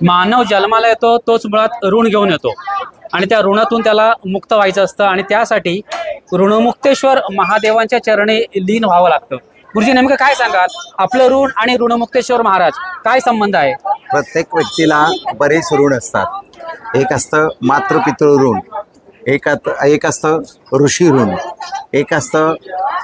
मानव जन्माला येतो तोच मुळात ऋण घेऊन येतो. आणि त्या ऋणातून त्याला मुक्त व्हायचं असतं आणि त्यासाठी ऋणमुक्तेश्वर महादेवांच्या चरणी लीन व्हावं लागतं. गुरुजी नेमकं काय सांगाल? आपलं ऋण आणि ऋणमुक्तेश्वर महाराज काय संबंध आहे? प्रत्येक व्यक्तीला बरेच ऋण असतात. एक असतं मातृपितृ ऋण एक एक असतं ऋषी ऋण एक असतं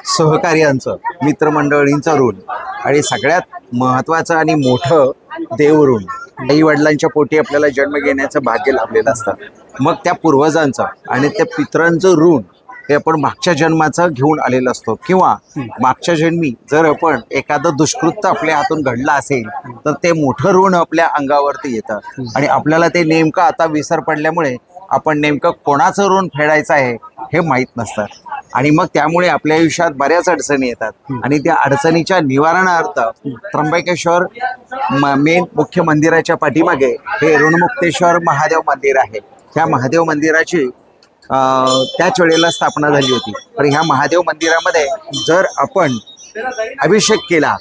सहकार्यांचं मित्रमंडळींचं ऋण आणि सगळ्यात महत्त्वाचं आणि मोठं देव ऋण आई वडिलांच्या पोटी आपल्याला जन्म घेण्याचं भाग्य लाभलेलं असतं. मग त्या पूर्वजांचं आणि त्या पितरांचं ऋण हे आपण मागच्या जन्माचं घेऊन आलेलं असतो. किंवा मागच्या जन्मी जर आपण एखादं दुष्कृत्य आपल्या हातून घडलं असेल तर ते मोठं ऋण आपल्या अंगावरती येतं. आणि आपल्याला ते नेमकं आता विसर पडल्यामुळे आपण नेमकं कोणाचं ऋण फेडायचं आहे हे माहीत नसतं. आणि मग त्यामुळे आपल्या आयुष्यात बऱ्याच अडचणी येतात. आणि त्या अडचणीच्या निवारणार्थ त्र्यंबकेश्वर मेन मुख्य मंदिराच्या पाठीमागे हे ऋणमुक्तेश्वर महादेव मंदिर आहे. ह्या महादेव मंदिराची त्याच वेळेला स्थापना झाली होती. तर ह्या महादेव मंदिरामध्ये जर आपण अभिषेक केला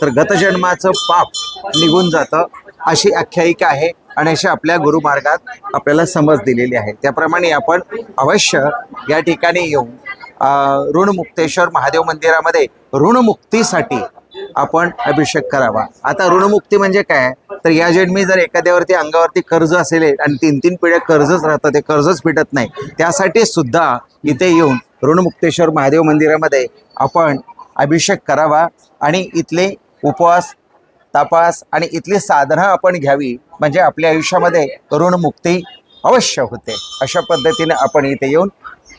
तर गतजन्माचं पाप निघून जातं अशी आख्यायिका आहे आणि अशी आपल्या गुरुमार्गात आपल्याला समज दिलेली आहे. त्याप्रमाणे आपण अवश्य या ठिकाणी येऊन ऋणमुक्तेश्वर महादेव मंदिरामध्ये ऋणमुक्तीसाठी आपण अभिषेक करावा. आता ऋणमुक्ती म्हणजे काय? तर या जन्मी जर एखाद्यावरती अंगावरती कर्ज असेल आणि तीन तीन पिढ्या कर्जच राहतं ते कर्जच फिटत नाही त्यासाठी सुद्धा इथे येऊन ऋणमुक्तेश्वर महादेव मंदिरामध्ये आपण अभिषेक करावा आणि इथले उपवास तपास आणि इथली साधनं आपण घ्यावी. म्हणजे आपल्या आयुष्यामध्ये ऋणमुक्ती अवश्य होते. अशा पद्धतीने आपण इथे येऊन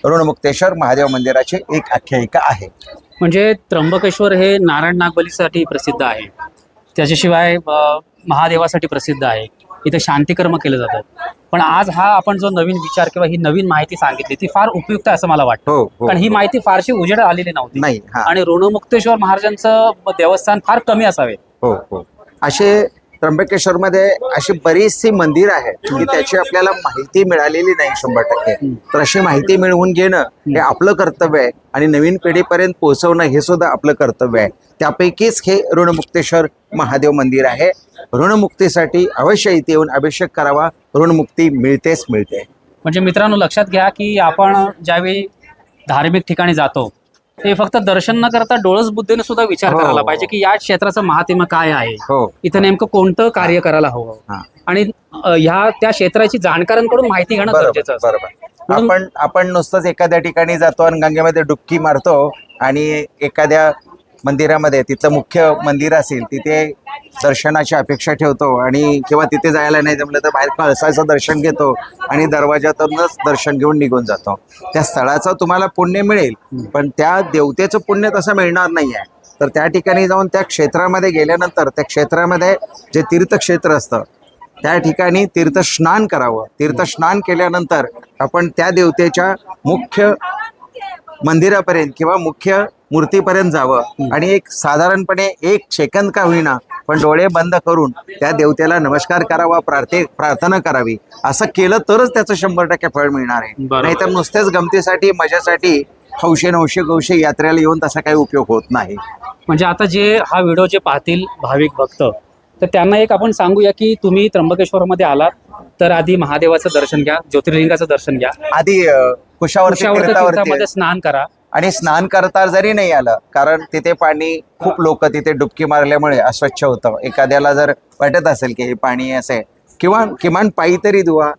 ऋणमुक्तेश्वर महादेव मंदिराची एक आख्यायिका आहे. म्हणजे त्र्यंबकेश्वर हे नारायण नागबलीसाठी प्रसिद्ध आहे. त्याच्याशिवाय महादेवासाठी प्रसिद्ध आहे. इथे शांतिकर्म केलं जातं पण आज हा आपण जो नवीन विचार किंवा ही नवीन माहिती सांगितली ती फार उपयुक्त आहे असं मला वाटतं. हो हो कारण ही. माहिती फारशी उजेड आलेली नव्हती. नाही हा. आणि ऋणमुक्तेश्वर महाराजांचं देवस्थान फार कमी असावे. हो हो. असे त्र्यंबकेश्वरमध्ये अशी बरीचशी मंदिर आहेत की त्याची आपल्याला माहिती मिळालेली नाही शंभर टक्के. तर अशी माहिती मिळवून घेणं हे आपलं कर्तव्य आहे आणि नवीन पिढीपर्यंत पोहोचवणं हे सुद्धा आपलं कर्तव्य आहे. त्यापैकीच हे ऋणमुक्तेश्वर महादेव मंदिर आहे. ऋणमुक्तीसाठी अवश्य इथे येऊन अभिषेक करावा. ऋणमुक्ती मिळतेच मिळते. म्हणजे मित्रांनो लक्षात घ्या की आपण ज्यावेळी धार्मिक ठिकाणी जातो ते फक्त दर्शन न करता डोळस बुद्धीने सुद्धा विचार हो. करायला पाहिजे की या क्षेत्राचं महात्म्य काय आहे? हो. इथं नेमकं कोणतं कार्य करायला हवं? हा. आणि अ, ह्या त्या क्षेत्राची जाणकारांकडून माहिती घेणं बरोबर गरजेचं असतं. बरोबर. म्हणून- आपण आपण नुसतंच एखाद्या ठिकाणी जातो आणि गंगेमध्ये डुबकी मारतो आणि एखाद्या मंदिरामध्ये तिथलं मुख्य मंदिर असेल तिथे दर्शनाची अपेक्षा ठेवतो आणि किंवा तिथे जायला नाही जमलं तर बाहेर कळसाचं दर्शन घेतो आणि दरवाजातूनच दर्शन घेऊन निघून जातो. त्या स्थळाचं तुम्हाला पुण्य मिळेल पण त्या देवतेचं पुण्य तसं मिळणार नाही आहे तर त्या ठिकाणी जाऊन त्या क्षेत्रामध्ये गेल्यानंतर त्या क्षेत्रामध्ये जे तीर्थक्षेत्र असतं त्या ठिकाणी तीर्थस्नान करावं. तीर्थस्नान केल्यानंतर आपण त्या देवतेच्या मुख्य मंदिरापर्यंत किंवा मुख्य मूर्तीपर्यंत जावं. आणि एक साधारणपणे एक सेकंद का होईना पण डोळे बंद करून त्या देवतेला नमस्कार करावा प्रार्थे प्रार्थना करावी. असं केलं तरच त्याचं शंभर टक्के फळ मिळणार आहे. नाहीतर नुसतेच गमतीसाठी मजासाठी हौशे नवशे गौशे यात्रेला येऊन तसा काही उपयोग होत नाही. म्हणजे आता जे हा व्हिडिओ जे पाहतील भाविक भक्त तर त्यांना एक आपण सांगूया की तुम्ही त्र्यंबकेश्वरमध्ये आलात तर आधी महादेवाचं दर्शन घ्या ज्योतिर्लिंगाचं दर्शन घ्या. आधी तीर्थामध्ये स्नान करा. आणि स्नान करता जरी नाही आलं कारण तिथे पाणी खूप लोक तिथे डुबकी मारल्यामुळे अस्वच्छ होतं. एखाद्याला जर वाटत असेल की हे पाणी असं आहे किंवा किमान पायी तरी धुवा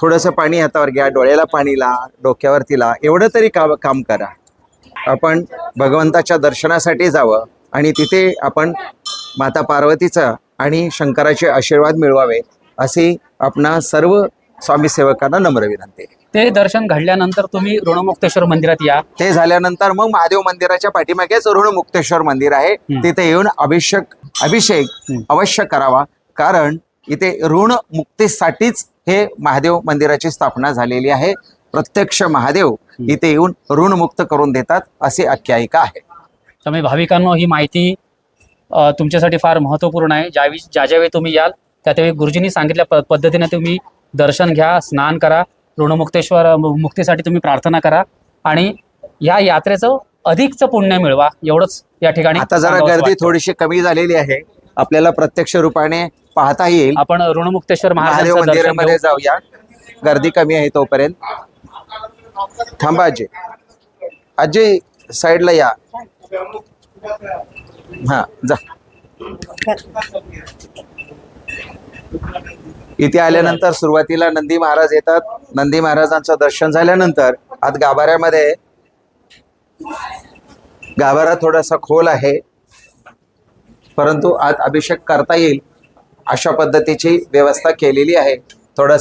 थोडंसं पाणी हातावर घ्या डोळ्याला पाणी ला डोक्यावर तिला एवढं तरी काम काम करा. आपण भगवंताच्या दर्शनासाठी जावं आणि तिथे आपण माता पार्वतीचा आणि शंकराचे आशीर्वाद मिळवावे अशी आपणा सर्व स्वामी सेवकांना नम्र विनंती ते दर्शन घडल्यानंतर तुम्ही ऋणमुक्तेश्वर मंदिरात या. ते झाल्यानंतर मग महादेव मंदिराच्या पाठीमागेच ऋण मुक्तेश्वर मंदिर आहे. तिथे येऊन अभिषेक अभिषेक. अवश्य करावा. कारण इथे ऋण मुक्तीसाठीच हे महादेव मंदिराची स्थापना झालेली आहे. प्रत्यक्ष महादेव इथे येऊन ऋण मुक्त करून देतात अशी आख्यायिका आहे. त्यामुळे भाविकांनो ही माहिती तुमच्यासाठी फार महत्त्वपूर्ण आहे. ज्यावेळी ज्या ज्यावेळी तुम्ही याल त्या त्यावेळी गुरुजींनी सांगितल्या पद्धतीने तुम्ही दर्शन घ्या स्नान करा. ऋणमुक्तेश्वर मुक्तीसाठी तुम्ही प्रार्थना करा आणि या यात्रेचं अधिकचं पुण्य मिळवा एवढंच या ठिकाणी आता जरा गर्दी. थोडीशी कमी झालेली आहे. आपल्याला प्रत्यक्ष रूपाने पाहता येईल. आपण ऋणमुक्तेश्वर महादेव मंदिरामध्ये. जाऊया. गर्दी कमी आहे तोपर्यंत. थांबा अजय. अजय साईडला या. हा जा. इथे आल्यानंतर सुरुवातीला नंदी महाराज येतात. नंदी महाराजांचं दर्शन झाल्यानंतर आत गाभाऱ्यामध्ये गाभारा थोडासा खोल आहे. परंतु आत अभिषेक करता येईल अशा पद्धतीची व्यवस्था केलेली आहे. थोडं